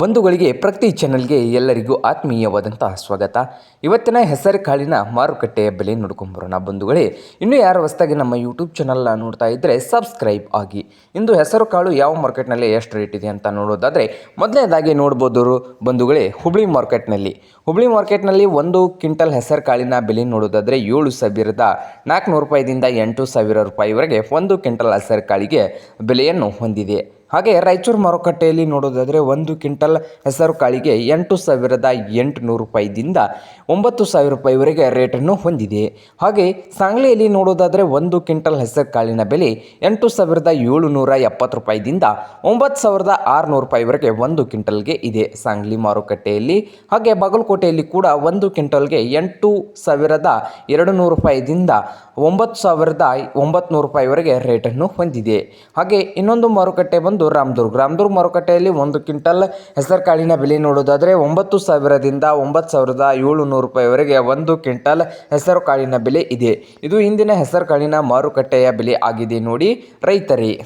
ಬಂಧುಗಳಿಗೆ ಪ್ರತಿ ಚಾನಲ್ಗೆ ಎಲ್ಲರಿಗೂ ಆತ್ಮೀಯವಾದಂತಹ ಸ್ವಾಗತ. ಇವತ್ತಿನ ಹೆಸರು ಕಾಳಿನ ಮಾರುಕಟ್ಟೆಯ ಬೆಲೆ ನೋಡ್ಕೊಂಬರೋಣ ಬಂಧುಗಳೇ. ಇನ್ನೂ ಯಾರು ಹೊಸದಾಗಿ ನಮ್ಮ ಯೂಟ್ಯೂಬ್ ಚಾನಲ್ನ ನೋಡ್ತಾ ಇದ್ದರೆ ಸಬ್ಸ್ಕ್ರೈಬ್ ಆಗಿ. ಇಂದು ಹೆಸರು ಕಾಳು ಯಾವ ಮಾರ್ಕೆಟ್ನಲ್ಲಿ ಎಷ್ಟು ರೇಟ್ ಇದೆ ಅಂತ ನೋಡೋದಾದರೆ, ಮೊದಲನೇದಾಗಿ ನೋಡ್ಬೋದು ಬಂಧುಗಳೇ ಹುಬ್ಳಿ ಮಾರ್ಕೆಟ್ನಲ್ಲಿ ಹುಬ್ಳಿ ಮಾರ್ಕೆಟ್ನಲ್ಲಿ ಒಂದು ಕ್ವಿಂಟಲ್ ಹೆಸರು ಕಾಳಿನ ಬೆಲೆ ನೋಡೋದಾದರೆ ಏಳು ಸಾವಿರದ ನಾಲ್ಕುನೂರು ರೂಪಾಯಿದಿಂದ ಎಂಟು ಸಾವಿರ ರೂಪಾಯಿವರೆಗೆ ಒಂದು ಕ್ವಿಂಟಲ್ ಹೆಸರು ಕಾಳಿಗೆ ಬೆಲೆಯನ್ನು ಹೊಂದಿದೆ. ಹಾಗೆ ರಾಯಚೂರು ಮಾರುಕಟ್ಟೆಯಲ್ಲಿ ನೋಡೋದಾದರೆ ಒಂದು ಕ್ವಿಂಟಲ್ ಹೆಸರು ಕಾಳಿಗೆ ಎಂಟು ಸಾವಿರದ ಎಂಟುನೂರು ರೂಪಾಯಿದಿಂದ ಒಂಬತ್ತು ಸಾವಿರ ರೂಪಾಯಿವರೆಗೆ ರೇಟನ್ನು ಹೊಂದಿದೆ. ಹಾಗೆ ಸಾಂಗ್ಲಿಯಲ್ಲಿ ನೋಡೋದಾದರೆ ಒಂದು ಕ್ವಿಂಟಲ್ ಹೆಸರು ಕಾಳಿನ ಬೆಲೆ ಎಂಟು ಸಾವಿರದ ಏಳುನೂರ ಎಪ್ಪತ್ತು ರೂಪಾಯಿದಿಂದ ಒಂಬತ್ತು ಸಾವಿರದ ಆರುನೂರು ರೂಪಾಯಿವರೆಗೆ ಒಂದು ಕ್ವಿಂಟಲ್ಗೆ ಇದೆ ಸಾಂಗ್ಲಿ ಮಾರುಕಟ್ಟೆಯಲ್ಲಿ. ಹಾಗೆ ಬಾಗಲಕೋಟೆಯಲ್ಲಿ ಕೂಡ ಒಂದು ಕ್ವಿಂಟಲ್ಗೆ ಎಂಟು ಸಾವಿರದ ಎರಡು ನೂರು ರೂಪಾಯಿದಿಂದ ಒಂಬತ್ತು ಸಾವಿರದ ಒಂಬತ್ತು ನೂರು ರೂಪಾಯಿವರೆಗೆ ರೇಟನ್ನು ಹೊಂದಿದೆ. ಹಾಗೆ ಇನ್ನೊಂದು ಮಾರುಕಟ್ಟೆ ಬಂದು ರಾಮದುರ್ಗ್ ರಾಮದುರ್ಗ್. ಮಾರುಕಟ್ಟೆಯಲ್ಲಿ ಒಂದು ಕ್ವಿಂಟಲ್ ಹೆಸರು ಕಾಳಿನ ಬೆಲೆ ನೋಡೋದಾದರೆ ಒಂಬತ್ತು ಸಾವಿರದಿಂದ ಒಂಬತ್ತು ಸಾವಿರದ ಏಳುನೂರು ರೂಪಾಯಿವರೆಗೆ ಒಂದು ಕ್ವಿಂಟಲ್ ಹೆಸರು ಕಾಳಿನ ಬೆಲೆ ಇದೆ. ಇದು ಇಂದಿನ ಹೆಸರು ಕಾಳಿನ ಮಾರುಕಟ್ಟೆಯ ಬೆಲೆ ಆಗಿದೆ ನೋಡಿ ರೈತರೇ.